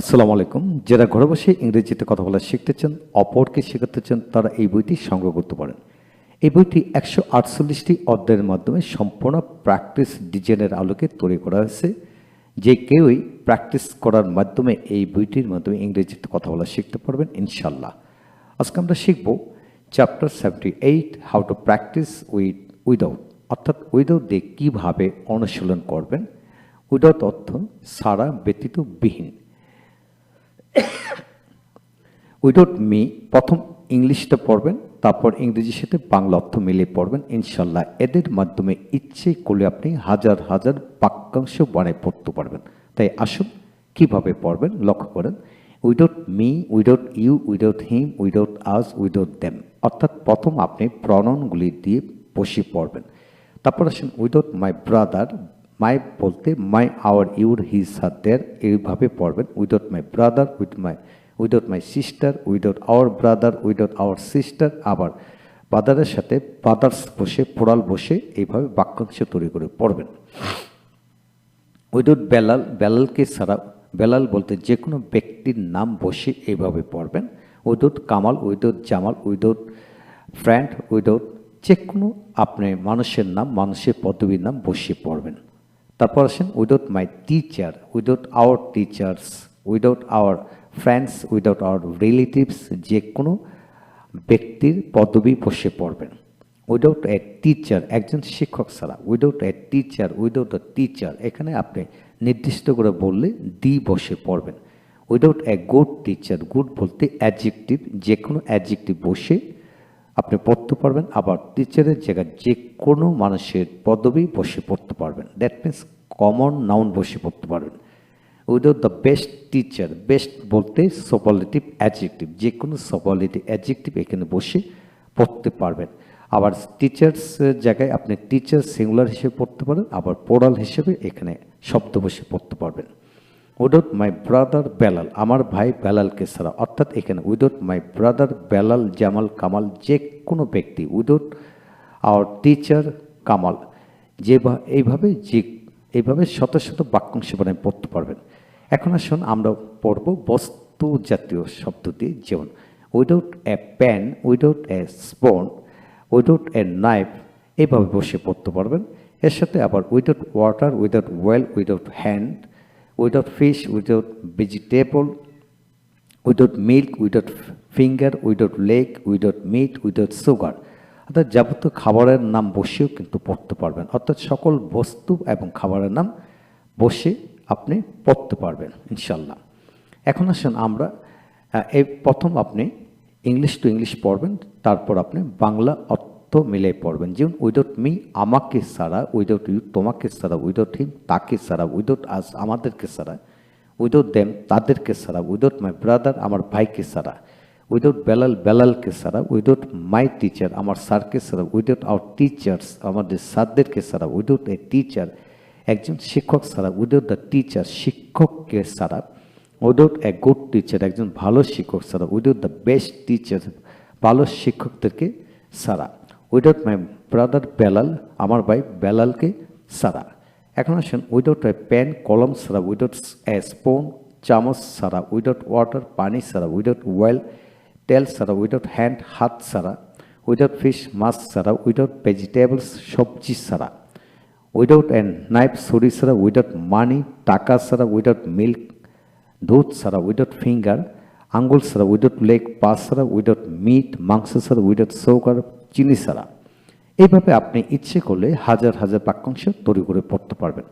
আসসালামু আলাইকুম। যারা ঘরে বসে ইংরেজিতে কথা বলা শিখতে চান, অপরকে শেখাতে চান, তারা এই বইটি সংগ্রহ করতে পারেন। এই বইটি একশো আটচল্লিশটি অধ্যায়ের মাধ্যমে সম্পূর্ণ প্র্যাকটিস ডিজাইনের আলোকে তৈরি করা হয়েছে। যে কেউই প্র্যাকটিস করার মাধ্যমে এই বইটির মাধ্যমে ইংরেজিতে কথা বলা শিখতে পারবেন ইনশাল্লাহ আজকে আমরা শিখব chapter seventy eight, how to practice with, without. অর্থাৎ উইদাউট দিয়ে কীভাবে অনুশীলন করবেন। উইদাউট অর্থ সারা ব্যতীত বিহীন। উইদাউট মি প্রথম ইংলিশটা পড়বেন, তারপর ইংরেজির সাথে বাংলা অর্থ মিলিয়ে পড়বেন, ইনশাল্লাহ এদের মাধ্যমে ইচ্ছে করলে আপনি হাজার হাজার বাক্যাংশ বানায় পড়তে পারবেন। তাই আসুন, কীভাবে পড়বেন লক্ষ্য করেন without me without you without him without us without them অর্থাৎ প্রথম আপনি প্রণনগুলি দিয়ে বসে পড়বেন। তারপর আসেন উইদাউট মাই ব্রাদার মাই বলতে my our your his their এইভাবে পড়বেন without my brother with my without my sister without our brother without our sister আবার ব্রাদারের সাথে ব্রাদার্স বসে পোড়াল বসে, এইভাবে বাক্যাংশ তৈরি করে পড়বেন। উইদাউট বেলাল, বেলালকে ছাড়া, বেলাল বলতে যে কোনো ব্যক্তির নাম বসে এইভাবে পড়বেন without Kamal without Jamal without friend without যে কোনো আপনি মানুষের নাম, মানুষের পদবীর নাম বসিয়ে পড়বেন। তারপর আসেন without my teacher without our teachers without our friends without our relatives যে কোনো ব্যক্তির পদবি বসে পড়বেন। উইদাউট এ টিচার একজন শিক্ষক ছাড়া without a teacher without a teacher এখানে আপনি নির্দিষ্ট করে বললে দি বসে পড়বেন। Without a good teacher good বলতে অ্যাডজেক্টিভ যে কোনো অ্যাডজেক্টিভ বসে আপনি পড়তে পারবেন, আবার টিচারের জায়গায় যে কোনো মানুষের পদবি বসে পড়তে পারবেন। দ্যাট মিন্স কমন নাউন বসে পড়তে পারবেন। Without the best teacher best বলতে সপালিটিভ অ্যাডজেক্টিভ যে কোনো সপালিটিভ অ্যাডজেক্টিভ এখানে বসে পড়তে পারবেন। আবার টিচার্স জায়গায় আপনি টিচার সিঙ্গুলার হিসেবে পড়তে পারেন, আবার পোড়াল হিসেবে এখানে শব্দ বসে পড়তে পারবেন। উইদাউট মাই ব্রাদার বেলাল, আমার ভাই বেলালকে ছাড়া। অর্থাৎ এখানে without my brother Belal Jamal Kamal যে কোনো ব্যক্তি উইদাউট আওয়ার টিচার কামাল, যে বা এইভাবে যে, এইভাবে শত শত বাক্যাংশ বানায় পড়তে পারবেন। এখন আসুন আমরা পড়ব বস্তু জাতীয় শব্দ দিয়ে যেমন without a pan without a spoon without a knife এইভাবে বসে পড়তে পারবেন। এর সাথে আবার without water without oil without hand without fish without vegetable without milk without finger without leg without meat without sugar অর্থাৎ যাবতীয় খাবারের নাম বসেও কিন্তু পড়তে পারবেন। অর্থাৎ সকল বস্তু এবং খাবারের নাম বসে আপনি পড়তে পারবেন ইনশাল্লাহ এখন আসেন আমরা এই প্রথম আপনি ইংলিশ টু ইংলিশ পড়বেন, তারপর আপনি বাংলা অর্থ মিলে পড়বেন যেমন উইদাউট মি আমাকে ছাড়া উইদাউট ইউ তোমাকে ছাড়া উইদাউট হিম তাকে ছাড়া উইদাউট আস আমাদেরকে ছাড়া উইদাউট দেম তাদেরকে ছাড়া উইদাউট মাই ব্রাদার আমার ভাইকে ছাড়া উইদাউট বেলাল বেলালকে ছাড়া উইদাউট মাই টিচার আমার স্যারকে ছাড়া উইদাউট আওয়ার টিচার্স আমাদের স্যারদেরকে ছাড়া উইদাউট এ টিচার একজন শিক্ষক ছাড়া উইদাউট দ্য টিচার শিক্ষককে ছাড়া উইদাউট এ গুড টিচার একজন ভালো শিক্ষক ছাড়া উইদাউট দ্য বেস্ট টিচার ভালো শিক্ষকদেরকে ছাড়া উইদাউট মাই ব্রাদার বেলাল আমার ভাই বেলালকে ছাড়া এখন আসেন উইদাউট এ পেন কলম সারা উইদাউট এ স্পুন চামচ সারা উইদাউট ওয়াটার পানি ছাড়া উইদাউট ওয়েল তেল সারা উইদাউট হ্যান্ড হাত ছাড়া উইদাউট ফিশ মাছ সারা উইদাউট ভেজিটেবলস সবজি ছাড়া উইদাউট এ নাইফ ছুরি সারা উইদাউট মানি টাকা ছাড়া উইদাউট মিল্ক দুধ ছাড়া উইদাউট ফিঙ্গার আঙ্গুল ছাড়া উইদাউট লেগ পা ছাড়া উইদাউট মিট মাংস ছাড়া উইদাউট সুগার চিনি ছাড়া। এইভাবে আপনি ইচ্ছে করলে হাজার হাজার বাক্যাংশ তৈরি করে পড়তে পারবেন।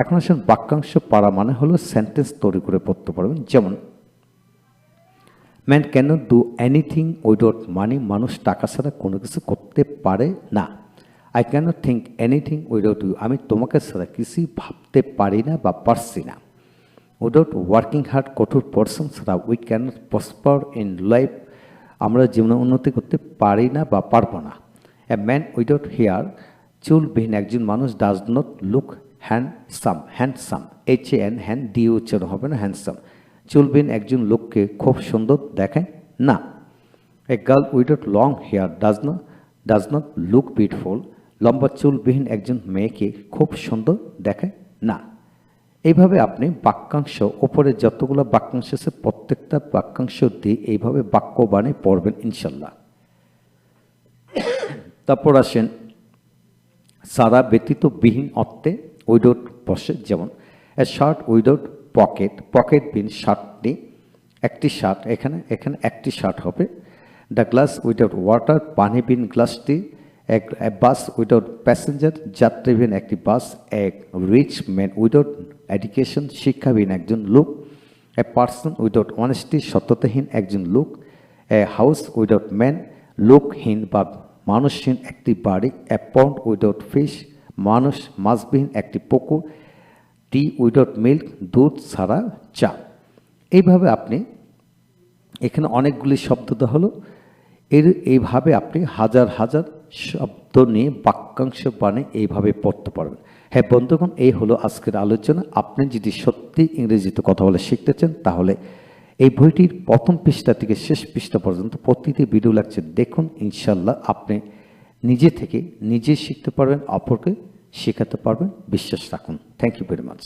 এখন আসেন বাক্যাংশ পারা মানে হলো সেন্টেন্স তৈরি করে পড়তে পারবেন। যেমন man can do anything without money মানুষ টাকা ছাড়া কোনো কিছু করতে পারে না। I can think anything without you আমি তোমাকে ছাড়া কিছুই ভাবতে পারি না বা পারছি না। উইদাউট ওয়ার্কিং হার্ড কঠোর পরিশ্রম ছাড়া we can prosper in life আমরা জীবনে উন্নতি করতে পারি না বা পারব না। এ ম্যান উইদাউট হেয়ার চুলবিহীন একজন মানুষ does not look handsome handsome H N hand D উচ্চারণ হবে না হ্যান্ডসাম চুলবিহীন একজন লোককে খুব সুন্দর দেখায় না। A girl without long hair does not does not look beautiful লম্বা চুলবিহীন একজন মেয়েকে খুব সুন্দর দেখায় না। এইভাবে আপনি বাক্যাংশ ওপরে যতগুলো বাক্যাংশ আছে, প্রত্যেকটা বাক্যাংশ দিয়ে এইভাবে বাক্য পড়বেন ইনশাল্লাহ। তারপর আসেন, সারা ব্যতীত বিহীন অর্থে উইদাউট বসে, যেমন শার্ট উইদাউট পকেট পকেট বিন শার্টটি একটি শার্ট এখানে এখানে একটি শার্ট হবে দ্য গ্লাস উইদাউট ওয়াটার পানি বিন গ্লাসটি এক বাস উইদাউট প্যাসেঞ্জার যাত্রীবিহীন একটি বাস এক রিচ ম্যান উইদাউট এডুকেশন শিক্ষাবিহীন একজন লোক এ পার্সন উইদাউট অনেস্টি সত্যতাহীন একজন লোক এ হাউস উইদাউট ম্যান লোকহীন বা মানুষহীন একটি বাড়ি এ পন্ড উইদাউট ফিশ মানুষ মাছবিহীন একটি পুকুর টি উইদাউট মিল্ক দুধ ছাড়া চা। এইভাবে আপনি, এখানে অনেকগুলি শব্দ দেওয়া হলো। এর, এইভাবে আপনি হাজার হাজার শব্দ নিয়ে বাক্যাংশ বানিয়ে এইভাবে পড়তে পারবেন। হ্যাঁ বন্ধুগণ, এই হলো আজকের আলোচনা। আপনি যদি সত্যি ইংরেজিতে কথা বলে শিখতে চান, তাহলে এই বইটির প্রথম পৃষ্ঠা থেকে শেষ পৃষ্ঠা পর্যন্ত প্রতিটি ভিডিও লাগছে। দেখুন ইনশাল্লাহ আপনি নিজে থেকে নিজে শিখতে পারবেন, অপরকে শেখাতে পারবেন। বিশ্বাস রাখুন। Thank you very much